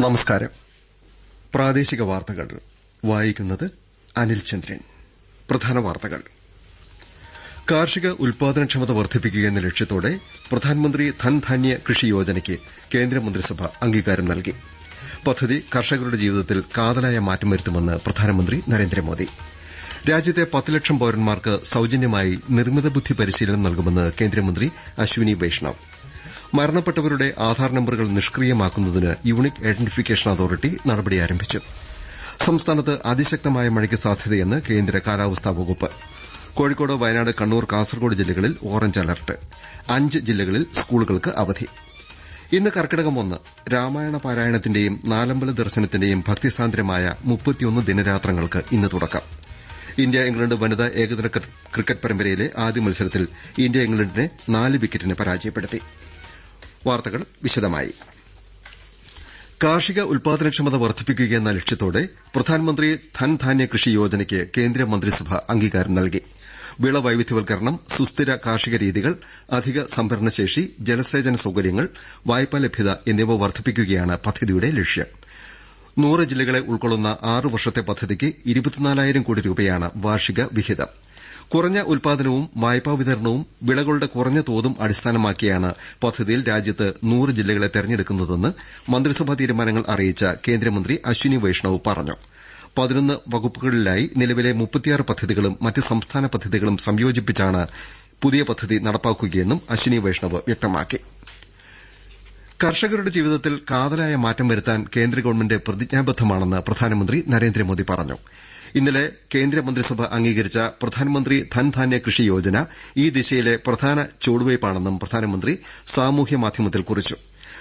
നമസ്കാരം. പ്രാദേശിക വാർത്തകൾ. വായിക്കുന്നത് അനിൽ ചന്ദ്രൻ. പ്രധാന വാർത്തകൾ. കാർഷിക ഉൽപാദനക്ഷമത വർദ്ധിപ്പിക്കുക എന്ന ലക്ഷ്യത്തോടെ പ്രധാനമന്ത്രി ധൻധാന്യ കൃഷി യോജനയ്ക്ക് കേന്ദ്രമന്ത്രിസഭ അംഗീകാരം നൽകി. പദ്ധതി കർഷകരുടെ ജീവിതത്തിൽ കാതലായ മാറ്റം വരുത്തുമെന്ന് പ്രധാനമന്ത്രി നരേന്ദ്രമോദി. രാജ്യത്തെ പത്ത് ലക്ഷം പൌരന്മാർക്ക് സൌജന്യമായി നിർമ്മിത ബുദ്ധി പരിശീലനം നൽകുമെന്ന് കേന്ദ്രമന്ത്രി അശ്വിനി വൈഷ്ണവ്. മരണപ്പെട്ടവരുടെ ആധാർ നമ്പറുകൾ നിഷ്ക്രിയമാക്കുന്നതിന് യൂണിക് ഐഡന്റിഫിക്കേഷൻ അതോറിറ്റി നടപടി ആരംഭിച്ചു. സംസ്ഥാനത്ത് അതിശക്തമായ മഴയ്ക്ക് സാധ്യതയെന്ന് കേന്ദ്ര കാലാവസ്ഥാ വകുപ്പ്. കോഴിക്കോട് വയനാട് കണ്ണൂർ കാസർകോട് ജില്ലകളിൽ ഓറഞ്ച് അലർട്ട്. അഞ്ച് ജില്ലകളിൽ സ്കൂളുകൾക്ക് അവധി. ഇന്ന് കർക്കിടകം ഒന്ന് രാമായണ പാരായണത്തിന്റെയും നാലമ്പല ദർശനത്തിന്റെയും ഭക്തിസാന്ദ്രമായ മുപ്പത്തിയൊന്ന് ദിനരാത്രങ്ങൾക്ക് ഇന്ന് തുടക്കം. ഇന്ത്യ ഇംഗ്ലണ്ട് വനിതാ ഏകദിന ക്രിക്കറ്റ് പരമ്പരയിലെ ആദ്യ മത്സരത്തിൽ ഇന്ത്യ ഇംഗ്ലണ്ടിനെ നാല് വിക്കറ്റിന് പരാജയപ്പെടുത്തി. വാർത്തകൾ വിശദമായി. കാർഷിക ഉൽപാദനക്ഷമത വർദ്ധിപ്പിക്കുകയെന്ന ലക്ഷ്യത്തോടെ പ്രധാനമന്ത്രി ധൻധാന്യ കൃഷി യോജനയ്ക്ക് കേന്ദ്രമന്ത്രിസഭ അംഗീകാരം നൽകി. വിള വൈവിധ്യവൽക്കരണം സുസ്ഥിര കാർഷിക രീതികൾ അധിക സംഭരണശേഷി ജലസേചന സൌകര്യങ്ങൾ വായ്പാ ലഭ്യത എന്നിവ വർദ്ധിപ്പിക്കുകയാണ് പദ്ധതിയുടെ ലക്ഷ്യം. നൂറ് ജില്ലകളെ ഉൾക്കൊള്ളുന്ന ആറ് വർഷത്തെ പദ്ധതിക്ക് ഇരുപത്തിനാലായിരം കോടി രൂപയാണ് വാർഷിക വിഹിതം. കുറഞ്ഞ ഉൽപാദനവും വായ്പാ വിതരണവും വിളകളുടെ കുറഞ്ഞ തോതും അടിസ്ഥാനമാക്കിയാണ് പദ്ധതിയിൽ രാജ്യത്ത് നൂറ് ജില്ലകളെ തെരഞ്ഞെടുക്കുന്നതെന്ന് മന്ത്രിസഭാ തീരുമാനങ്ങൾ അറിയിച്ച കേന്ദ്രമന്ത്രി അശ്വിനി വൈഷ്ണവ് പറഞ്ഞു. പതിനൊന്ന് വകുപ്പുകളിലായി നിലവിലെ മുപ്പത്തിയാറ് പദ്ധതികളും മറ്റ് സംസ്ഥാന പദ്ധതികളും സംയോജിപ്പിച്ചാണ് പുതിയ പദ്ധതി നടപ്പാക്കുകയെന്നും അശ്വിനി വൈഷ്ണവ് വ്യക്തമാക്കി. കർഷകരുടെ ജീവിതത്തിൽ കാതലായ മാറ്റം വരുത്താൻ കേന്ദ്ര ഗവൺമെന്റ് പ്രതിജ്ഞാബദ്ധമാണെന്ന് പ്രധാനമന്ത്രി നരേന്ദ്രമോദി പറഞ്ഞു. ഇന്നലെ കേന്ദ്രമന്ത്രിസഭ അംഗീകരിച്ച പ്രധാനമന്ത്രി ധൻധാന്യ കൃഷി യോജന ഈ ദിശയിലെ പ്രധാന ചുവടുവയ്പാണെന്നും പ്രധാനമന്ത്രി സാമൂഹ്യ മാധ്യമത്തിൽ കുറിച്ചു.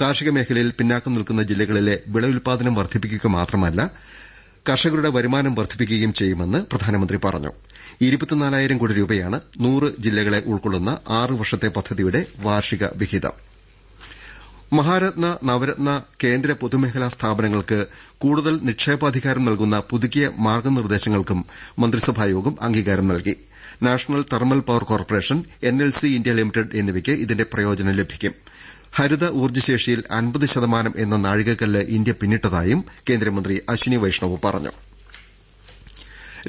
കാർഷിക മേഖലയിൽ പിന്നാക്കം നിൽക്കുന്ന ജില്ലകളിലെ വിള വർദ്ധിപ്പിക്കുക മാത്രമല്ല കർഷകരുടെ വരുമാനം വർദ്ധിപ്പിക്കുകയും ചെയ്യുമെന്ന് പ്രധാനമന്ത്രി പറഞ്ഞു. ഇരുപത്തിനാലായിരം കോടി രൂപയാണ് നൂറ് ജില്ലകളെ ഉൾക്കൊള്ളുന്ന ആറ് വർഷത്തെ പദ്ധതിയുടെ വാർഷിക വിഹിതം. മഹാരത്ന നവരത്ന കേന്ദ്ര പൊതുമേഖലാ സ്ഥാപനങ്ങൾക്ക് കൂടുതൽ നിക്ഷേപാധികാരം നൽകുന്ന പുതുക്കിയ മാർഗനിർദ്ദേശങ്ങൾക്കും മന്ത്രിസഭായോഗം അംഗീകാരം നൽകി. National thermal power corporation NLC India limited എന്നിവയ്ക്ക് ഇതിന്റെ പ്രയോജനം ലഭിക്കും. ഹരിത ഊർജശേഷിയിൽ അൻപത് ശതമാനം എന്ന നാഴികക്കല്ല് ഇന്ത്യ പിന്നിട്ടതായും കേന്ദ്രമന്ത്രി അശ്വിനി വൈഷ്ണവ് പറഞ്ഞു.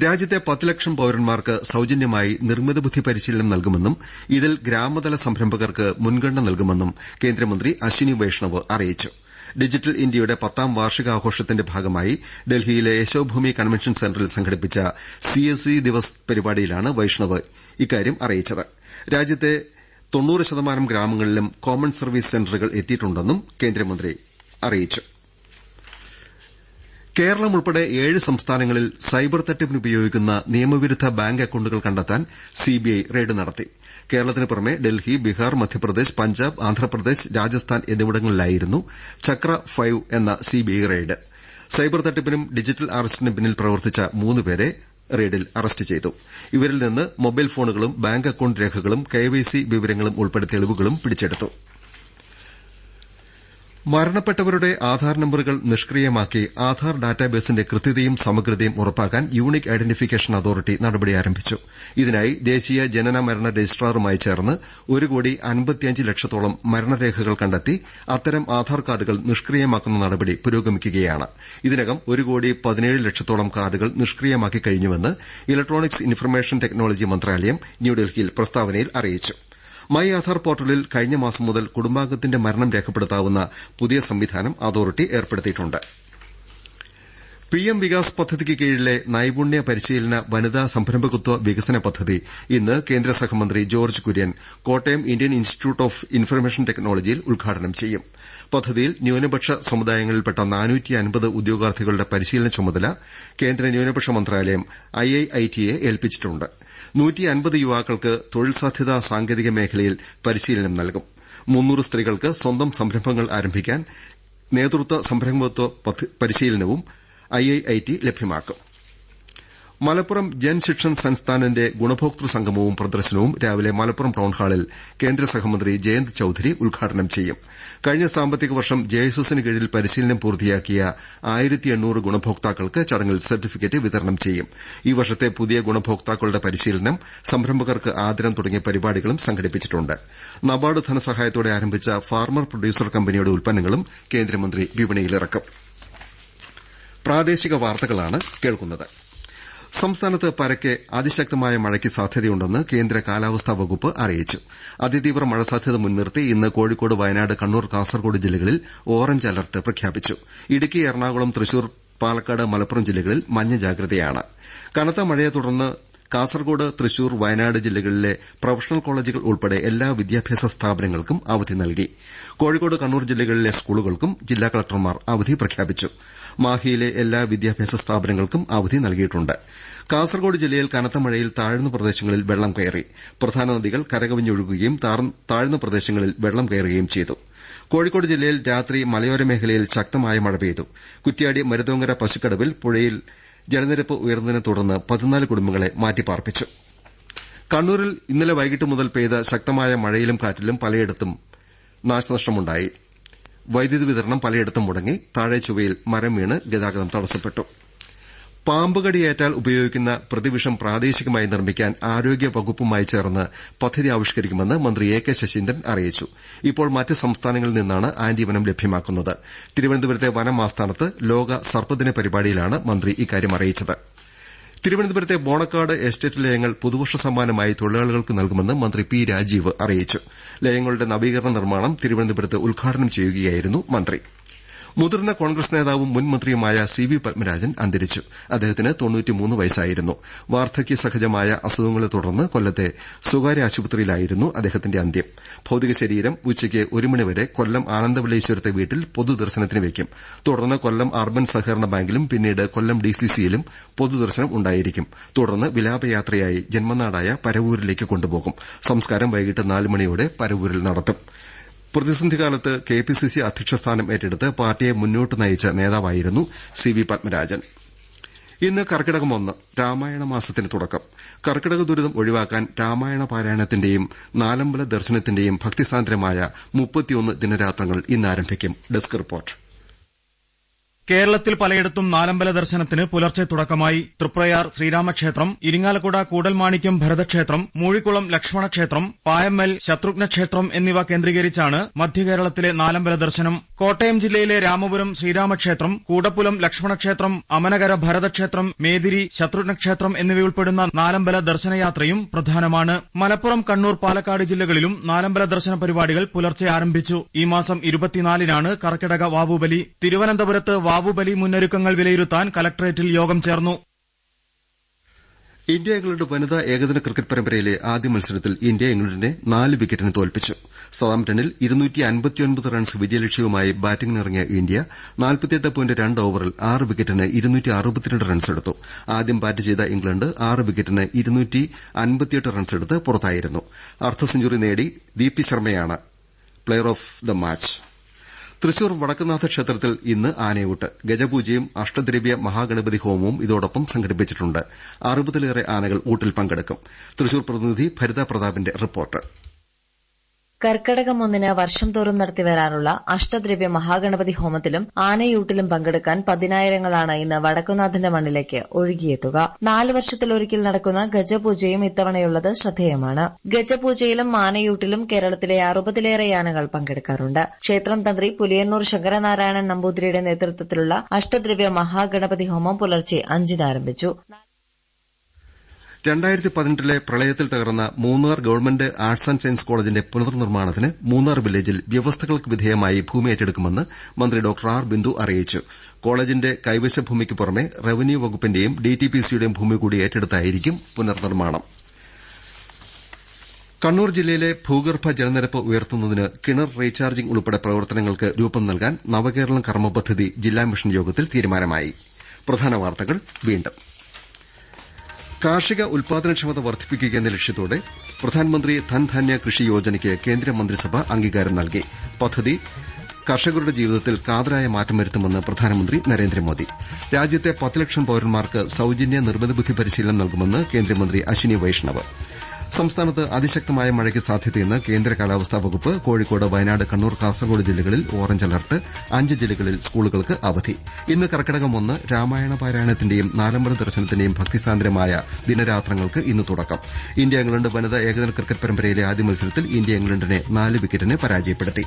രാജ്യത്തെ പത്ത് ലക്ഷം പൌരന്മാർക്ക് സൌജന്യമായി നിർമ്മിത ബുദ്ധി പരിശീലനം നൽകുമെന്നും ഇതിൽ ഗ്രാമതല സംരംഭകർക്ക് മുൻഗണന നൽകുമെന്നും കേന്ദ്രമന്ത്രി അശ്വിനി വൈഷ്ണവ് അറിയിച്ചു. ഡിജിറ്റൽ ഇന്ത്യയുടെ പത്താം വാർഷികാഘോഷത്തിന്റെ ഭാഗമായി ഡൽഹിയിലെ യശോഭൂമി കൺവെൻഷൻ സെന്ററിൽ സംഘടിപ്പിച്ച സിഎസ്ഇ ദിവസ് പരിപാടിയിലാണ് വൈഷ്ണവ് ഇക്കാര്യം അറിയിച്ചത്. രാജ്യത്തെ തൊണ്ണൂറ് ശതമാനം ഗ്രാമങ്ങളിലും കോമൺ സർവീസ് സെന്ററുകൾ എത്തിയിട്ടുണ്ടെന്നും കേന്ദ്രമന്ത്രി അറിയിച്ചു. കേരളം ഉൾപ്പെടെ ഏഴ് സംസ്ഥാനങ്ങളിൽ സൈബർ തട്ടിപ്പിന് ഉപയോഗിക്കുന്ന നിയമവിരുദ്ധ ബാങ്ക് അക്കൌണ്ടുകൾ കണ്ടെത്താൻ സിബിഐ റെയ്ഡ് നടത്തി. കേരളത്തിന് പുറമെ ഡൽഹി ബീഹാർ മധ്യപ്രദേശ് പഞ്ചാബ് ആന്ധ്രാപ്രദേശ് രാജസ്ഥാൻ എന്നിവിടങ്ങളിലായിരുന്നു ചക്ര ഫൈവ് എന്ന സിബിഐ റെയ്ഡ്. സൈബർ തട്ടിപ്പിനും ഡിജിറ്റൽ അറസ്റ്റിനും പിന്നിൽ പ്രവർത്തിച്ച മൂന്ന് പേരെ റെയ്ഡിൽ അറസ്റ്റ് ചെയ്തു. ഇവരിൽ നിന്ന് മൊബൈൽ ഫോണുകളും ബാങ്ക് അക്കൌണ്ട് രേഖകളും കെവൈസി വിവരങ്ങളും ഉൾപ്പെടെ തെളിവുകളും പിടിച്ചെടുത്തു. മരണപ്പെട്ടവരുടെ ആധാർ നമ്പറുകൾ നിഷ്ക്രിയമാക്കി ആധാർ ഡാറ്റാബേസിന്റെ കൃത്യതയും സമഗ്രതയും ഉറപ്പാക്കാൻ യൂണിക് ഐഡന്റിഫിക്കേഷൻ അതോറിറ്റി നടപടി ആരംഭിച്ചു. ഇതിനായി ദേശീയ ജനന മരണ രജിസ്ട്രാറുമായി ചേർന്ന് ഒരു കോടി അൻപത്തിയഞ്ച് ലക്ഷത്തോളം മരണരേഖകൾ കണ്ടെത്തി അത്തരം ആധാർ കാർഡുകൾ നിഷ്ക്രിയമാക്കുന്ന നടപടി പുരോഗമിക്കുകയാണ്. ഇതിനകം ഒരു കോടി പതിനേഴ് ലക്ഷത്തോളം കാർഡുകൾ നിഷ്ക്രിയമാക്കി കഴിഞ്ഞുവെന്ന് ഇലക്ട്രോണിക്സ് ഇൻഫർമേഷൻ ടെക്നോളജി മന്ത്രാലയം ന്യൂഡൽഹിയിൽ പ്രസ്താവനയിൽ അറിയിച്ചു. മൈ ആധാർ പോർട്ടലിൽ കഴിഞ്ഞ മാസം മുതൽ കുടുംബാംഗത്തിന്റെ മരണം രേഖപ്പെടുത്താവുന്ന പുതിയ സംവിധാനം അതോറിറ്റി ഏർപ്പെടുത്തിയിട്ടുണ്ട്. പിഎം വികാസ് പദ്ധതിക്ക് കീഴിലെ നൈപുണ്യ പരിശീലന വനിതാ സംരംഭകത്വ വികസന പദ്ധതി ഇന്ന് കേന്ദ്ര സഹമന്ത്രി George Kurian Kottayam Indian institute of information ടെക്നോളജിയിൽ ഉദ്ഘാടനം ചെയ്യും. പദ്ധതിയിൽ ന്യൂനപക്ഷ സമുദായങ്ങളിൽപ്പെട്ട ഉദ്യോഗാർത്ഥികളുടെ പരിശീലന ചുമതല കേന്ദ്ര ന്യൂനപക്ഷ മന്ത്രാലയം ഐഐഐടിയെ ഏൽപ്പിച്ചിട്ടുണ്ട് യുവാക്കൾക്ക് തൊഴിൽ സാധ്യതാ സാങ്കേതിക മേഖലയിൽ പരിശീലനം നൽകും. മുന്നൂറ് സ്ത്രീകൾക്ക് സ്വന്തം സംരംഭങ്ങൾ ആരംഭിക്കാൻ നേതൃത്വ സംരംഭകത്വ പരിശീലനവും ഐഐഐടി ലഭ്യമാക്കും. മലപ്പുറം ജൻ ശിക്ഷൻ സംസ്ഥാനിന്റെ ഗുണഭോക്തൃ സംഗമവും പ്രദർശനവും രാവിലെ മലപ്പുറം ടൌൺഹാളിൽ കേന്ദ്ര സഹമന്ത്രി ജയന്ത് ചൌധരി ഉദ്ഘാടനം ചെയ്യും. കഴിഞ്ഞ സാമ്പത്തിക വർഷം ജെഎസ്എസിന് കീഴിൽ പരിശീലനം പൂർത്തിയാക്കിയ ഗുണഭോക്താക്കൾക്ക് ചടങ്ങിൽ സർട്ടിഫിക്കറ്റ് വിതരണം ചെയ്യും. ഈ വർഷത്തെ പുതിയ ഗുണഭോക്താക്കളുടെ പരിശീലനം സംരംഭകർക്ക് ആദരം തുടങ്ങിയ പരിപാടികളും സംഘടിപ്പിച്ചിട്ടുണ്ട്. നബാർഡ് ധനസഹായത്തോടെ ആരംഭിച്ച ഫാർമർ പ്രൊഡ്യൂസർ കമ്പനിയുടെ ഉൽപ്പന്നങ്ങളും കേന്ദ്രമന്ത്രി വിപണിയിലിറക്കും. സംസ്ഥാനത്ത് പരക്കെ അതിശക്തമായ മഴയ്ക്ക് സാധ്യതയുണ്ടെന്ന് കേന്ദ്ര കാലാവസ്ഥാ വകുപ്പ് അറിയിച്ചു. അതിതീവ്ര മഴ സാധ്യത മുൻനിർത്തി ഇന്ന് കോഴിക്കോട് വയനാട് കണ്ണൂർ കാസർകോട് ജില്ലകളിൽ ഓറഞ്ച് അലർട്ട് പ്രഖ്യാപിച്ചു. ഇടുക്കി എറണാകുളം തൃശൂർ പാലക്കാട് മലപ്പുറം ജില്ലകളിൽ മഞ്ഞ ജാഗ്രതയാണ്. കനത്ത മഴയെ തുടർന്ന് കാസർകോട് തൃശൂർ വയനാട് ജില്ലകളിലെ പ്രൊഫഷണൽ കോളേജുകൾ ഉൾപ്പെടെ എല്ലാ വിദ്യാഭ്യാസ സ്ഥാപനങ്ങൾക്കും അവധി നൽകി. കോഴിക്കോട് കണ്ണൂർ ജില്ലകളിലെ സ്കൂളുകൾക്കും ജില്ലാ കളക്ടർമാർ അവധി പ്രഖ്യാപിച്ചു. മാഹിയിലെ എല്ലാ വിദ്യാഭ്യാസ സ്ഥാപനങ്ങൾക്കും അവധി നൽകിയിട്ടുണ്ട്. കാസർകോട് ജില്ലയിൽ കനത്ത മഴയിൽ താഴ്ന്ന പ്രദേശങ്ങളിൽ വെള്ളം കയറി. പ്രധാന നദികൾ കരകവിഞ്ഞൊഴുകുകയും താഴ്ന്ന പ്രദേശങ്ങളിൽ വെള്ളം കയറുകയും ചെയ്തു. കോഴിക്കോട് ജില്ലയിൽ രാത്രി മലയോര മേഖലയിൽ ശക്തമായ മഴ പെയ്തു. കുറ്റ്യാടി മരുതോങ്കര പശുക്കടവിൽ പുഴയിൽ ജലനിരപ്പ് ഉയർന്നതിനെ തുടർന്ന് പതിനാല് കുടുംബങ്ങളെ മാറ്റിപ്പാർപ്പിച്ചു. കണ്ണൂരിൽ ഇന്നലെ വൈകിട്ട് മുതൽ പെയ്ത ശക്തമായ മഴയിലും കാറ്റിലും പലയിടത്തും നാശനഷ്ടമുണ്ടായി. വൈദ്യുതി വിതരണം പലയിടത്തും മുടങ്ങി. താഴെ ചുവയിൽ മരം വീണ് ഗതാഗതം തടസ്സപ്പെട്ടു. പാമ്പുകടിയേറ്റാൽ ഉപയോഗിക്കുന്ന പ്രതിവിഷം പ്രാദേശികമായി നിർമ്മിക്കാൻ ആരോഗ്യ വകുപ്പുമായി ചേർന്ന് പദ്ധതി ആവിഷ്കരിക്കുമെന്ന് മന്ത്രി എ കെ ശശീന്ദ്രൻ അറിയിച്ചു. ഇപ്പോൾ മറ്റ് സംസ്ഥാനങ്ങളിൽ നിന്നാണ് ആന്റിവനം ലഭ്യമാക്കുന്നത്. തിരുവനന്തപുരത്തെ വനം ആസ്ഥാനത്ത് ലോക സർപ്പദിന പരിപാടിയിലാണ് മന്ത്രി ഇക്കാര്യം അറിയിച്ചത്. തിരുവനന്തപുരത്തെ ബോണക്കാട് എസ്റ്റേറ്റ് ലയങ്ങൾ പുതുവർഷ സമ്മാനമായി തൊഴിലാളികൾക്ക് നൽകുമെന്ന് മന്ത്രി പി രാജീവ് അറിയിച്ചു. ലയങ്ങളുടെ നവീകരണ നിർമ്മാണം തിരുവനന്തപുരത്ത് ഉദ്ഘാടനം ചെയ്യുകയായിരുന്നു മന്ത്രി. മുതിർന്ന കോൺഗ്രസ് നേതാവും മുൻ മന്ത്രിയുമായ സി വി പത്മരാജൻ അന്തരിച്ചു. അദ്ദേഹത്തിന് വയസ്സായിരുന്നു. വാർദ്ധക്യ സഹജമായ അസുഖങ്ങളെ തുടർന്ന് കൊല്ലത്തെ സ്വകാര്യ ആശുപത്രിയിലായിരുന്നു അദ്ദേഹത്തിന്റെ അന്ത്യം. ഭൌതിക ശരീരം ഉച്ചയ്ക്ക് ഒരു മണിവരെ കൊല്ലം ആനന്ദവല്ലീശ്വരത്തെ വീട്ടിൽ പൊതുദർശനത്തിന് വയ്ക്കും തുടർന്ന് കൊല്ലം അർബൻ സഹകരണ ബാങ്കിലും പിന്നീട് കൊല്ലം ഡിസിസിയിലും പൊതുദർശനം ഉണ്ടായിരിക്കും. തുടർന്ന് വിലാപയാത്രയായി ജന്മനാടായ പരവൂരിലേക്ക് കൊണ്ടുപോകും. സംസ്കാരം വൈകിട്ട് നാല് മണിയോടെ പരവൂരിൽ നടത്തും. പ്രതിസന്ധികാലത്ത് കെപിസിസി അധ്യക്ഷ സ്ഥാനം ഏറ്റെടുത്ത് പാർട്ടിയെ മുന്നോട്ട് നയിച്ച നേതാവായിരുന്നു സി വി പത്മരാജൻ. ഇന്ന് കർക്കിടകം ഒന്ന് രാമായണ മാസത്തിന് തുടക്കം. കർക്കിടക ദുരിതം ഒഴിവാക്കാൻ രാമായണ പാരായണത്തിന്റെയും നാലമ്പല ദർശനത്തിന്റെയും ഭക്തിസാന്ദ്രമായ മുപ്പത്തിയൊന്ന് ദിനരാത്രങ്ങൾ ഇന്ന് ആരംഭിക്കും ഡെസ്ക് റിപ്പോർട്ട്. കേരളത്തിൽ പലയിടത്തും നാലമ്പല ദർശനത്തിന് പുലർച്ചെ തുടക്കമായി. തൃപ്രയാർ ശ്രീരാമക്ഷേത്രം ഇരിങ്ങാലക്കുട കൂടൽമാണിക്യം ഭരതക്ഷേത്രം മൂഴിക്കുളം ലക്ഷ്മണക്ഷേത്രം പായമ്മൽ ശത്രുഘ്നക്ഷേത്രം എന്നിവ കേന്ദ്രീകരിച്ചാണ് മധ്യകേരളത്തിലെ നാലമ്പല ദർശനം കോട്ടയം ജില്ലയിലെ രാമപുരം ശ്രീരാമക്ഷേത്രം കൂടപ്പുലം ലക്ഷ്മണക്ഷേത്രം അമനകര ഭരതക്ഷേത്രം മേതിരി ശത്രുഘ്നക്ഷേത്രം എന്നിവയുൾപ്പെടുന്ന നാലമ്പല ദർശനയാത്രയും പ്രധാനമാണ്. മലപ്പുറം കണ്ണൂർ പാലക്കാട് ജില്ലകളിലും നാലമ്പല ദർശന പരിപാടികൾ പുലർച്ചെ ആരംഭിച്ചു. ഈ മാസം ഇരുപത്തിനാലിനാണ് കർക്കിടക വാവുബലി. തിരുവനന്തപുരത്ത് വാവുബലി മുന്നൊരുക്കങ്ങൾ വിലയിരുത്താൻ കലക്ടറേറ്റിൽ യോഗം ചേർന്നു. ഇന്ത്യ ഇംഗ്ലണ്ട് വനിതാ ഏകദിന ക്രിക്കറ്റ് പരമ്പരയിലെ ആദ്യ മത്സരത്തിൽ ഇന്ത്യ ഇംഗ്ലണ്ടിനെ നാല് വിക്കറ്റിന് തോൽപ്പിച്ചു. സതാംപ്ടണിൽ റൺസ് വിജയലക്ഷ്യവുമായി ബാറ്റിംഗിനിറങ്ങിയ ഇന്ത്യ ഓവറിൽ ആറ് വിക്കറ്റിന് റൺസെടുത്തു ആദ്യം ബാറ്റ് ചെയ്ത ഇംഗ്ലണ്ട് ആറ് വിക്കറ്റിന് റൺസെടുത്ത് പുറത്തായിരുന്നു. അർദ്ധ സെഞ്ചുറി നേടി ദീപ്തി ശർമ്മയാണ് player of the match. Thrissur Vadakkumnatha ക്ഷേത്രത്തിൽ ഇന്ന് ആനയൂട്ട്. ഗജപൂജയും അഷ്ടദ്രവ്യ മഹാഗണപതി ഹോമവും ഇതോടൊപ്പം സംഘടിപ്പിച്ചിട്ടുണ്ട്. അറുപതിലേറെ ആനകൾ ഊട്ടിൽ പങ്കെടുക്കും. തൃശൂർ പ്രതിനിധി ഭരിത പ്രതാപിന്റെ റിപ്പോർട്ട്. കർക്കടകം ഒന്നിന് വർഷം തോറും നടത്തിവരാറുള്ള അഷ്ടദ്രവ്യ മഹാഗണപതി ഹോമത്തിലും ആനയൂട്ടിലും പങ്കെടുക്കാൻ പതിനായിരങ്ങളാണ് ഇന്ന് വടക്കുനാഥന്റെ മണ്ണിലേക്ക് ഒഴുകിയെത്തുക. നാല് വർഷത്തിലൊരിക്കൽ നടക്കുന്ന ഗജപൂജയും ഇത്തവണയുള്ളത് ശ്രദ്ധേയമാണ്. ഗജപൂജയിലും ആനയൂട്ടിലും കേരളത്തിലെ അറുപതിലേറെ ആനകൾ പങ്കെടുക്കാറുണ്ട്. ക്ഷേത്രം തന്ത്രി പുലിയന്നൂർ ശങ്കരനാരായണൻ നമ്പൂതിരിയുടെ നേതൃത്വത്തിലുള്ള അഷ്ടദ്രവ്യ മഹാഗണപതി ഹോമം പുലർച്ചെ അഞ്ചിന് ആരംഭിച്ചു. രണ്ടായിരത്തി പതിനെട്ടിലെ പ്രളയത്തിൽ തകർന്ന Munnar government arts and science കോളേജിന്റെ പുനർനിർമ്മാണത്തിന് മൂന്നാർ വില്ലേജിൽ വ്യവസ്ഥകൾക്ക് വിധേയമായി ഭൂമി ഏറ്റെടുക്കുമെന്ന് മന്ത്രി ഡോക്ടർ ആർ ബിന്ദു അറിയിച്ചു. കോളേജിന്റെ കൈവശ ഭൂമിക്ക് പുറമെ റവന്യൂ വകുപ്പിന്റെയും ഡിടിപിസിയുടെയും ഭൂമി കൂടി ഏറ്റെടുത്തായിരിക്കും പുനർനിർമ്മാണം. കണ്ണൂർ ജില്ലയിലെ ഭൂഗർഭ ജലനിരപ്പ് ഉയർത്തുന്നതിന് കിണർ റീചാർജിംഗ് ഉൾപ്പെടെ പ്രവർത്തനങ്ങൾക്ക് രൂപം നൽകാൻ നവകേരളം കർമ്മപദ്ധതി ജില്ലാ മിഷൻ യോഗത്തിൽ തീരുമാനമായി. കാർഷിക ഉൽപാദനക്ഷമത വർദ്ധിപ്പിക്കുക എന്ന ലക്ഷ്യത്തോടെ പ്രധാനമന്ത്രി ധൻധാന്യ കൃഷി യോജനയ്ക്ക് കേന്ദ്രമന്ത്രിസഭ അംഗീകാരം നൽകി. പദ്ധതി കർഷകരുടെ ജീവിതത്തിൽ കാതലായ മാറ്റം വരുത്തുമെന്ന് പ്രധാനമന്ത്രി നരേന്ദ്രമോദി. രാജ്യത്തെ പത്ത് ലക്ഷം പൌരന്മാർക്ക് സൌജന്യ നിർമ്മിത ബുദ്ധി പരിശീലനം നൽകുമെന്ന് കേന്ദ്രമന്ത്രി അശ്വിനി വൈഷ്ണവ്. സംസ്ഥാനത്ത് അതിശക്തമായ മഴയ്ക്ക് സാധ്യതയെന്ന് കേന്ദ്ര കാലാവസ്ഥാ വകുപ്പ് കോഴിക്കോട് വയനാട് കണ്ണൂർ കാസർകോട് ജില്ലകളിൽ ഓറഞ്ച് അലർട്ട് അഞ്ച് ജില്ലകളിൽ സ്കൂളുകൾക്ക് അവധി. ഇന്ന് കർക്കിടകം ഒന്ന് രാമായണ പാരായണത്തിന്റെയും നാലമ്പല ദർശനത്തിന്റെയും ഭക്തിസാന്ദ്രമായ ദിനരാത്രങ്ങൾക്ക് ഇന്ന് തുടക്കം. ഇന്ത്യ ഇംഗ്ലണ്ട് വനിതാ ഏകദിന ക്രിക്കറ്റ് പരമ്പരയിലെ ആദ്യ മത്സരത്തിൽ ഇന്ത്യ ഇംഗ്ലണ്ടിനെ നാല് വിക്കറ്റിന് പരാജയപ്പെടുത്തി.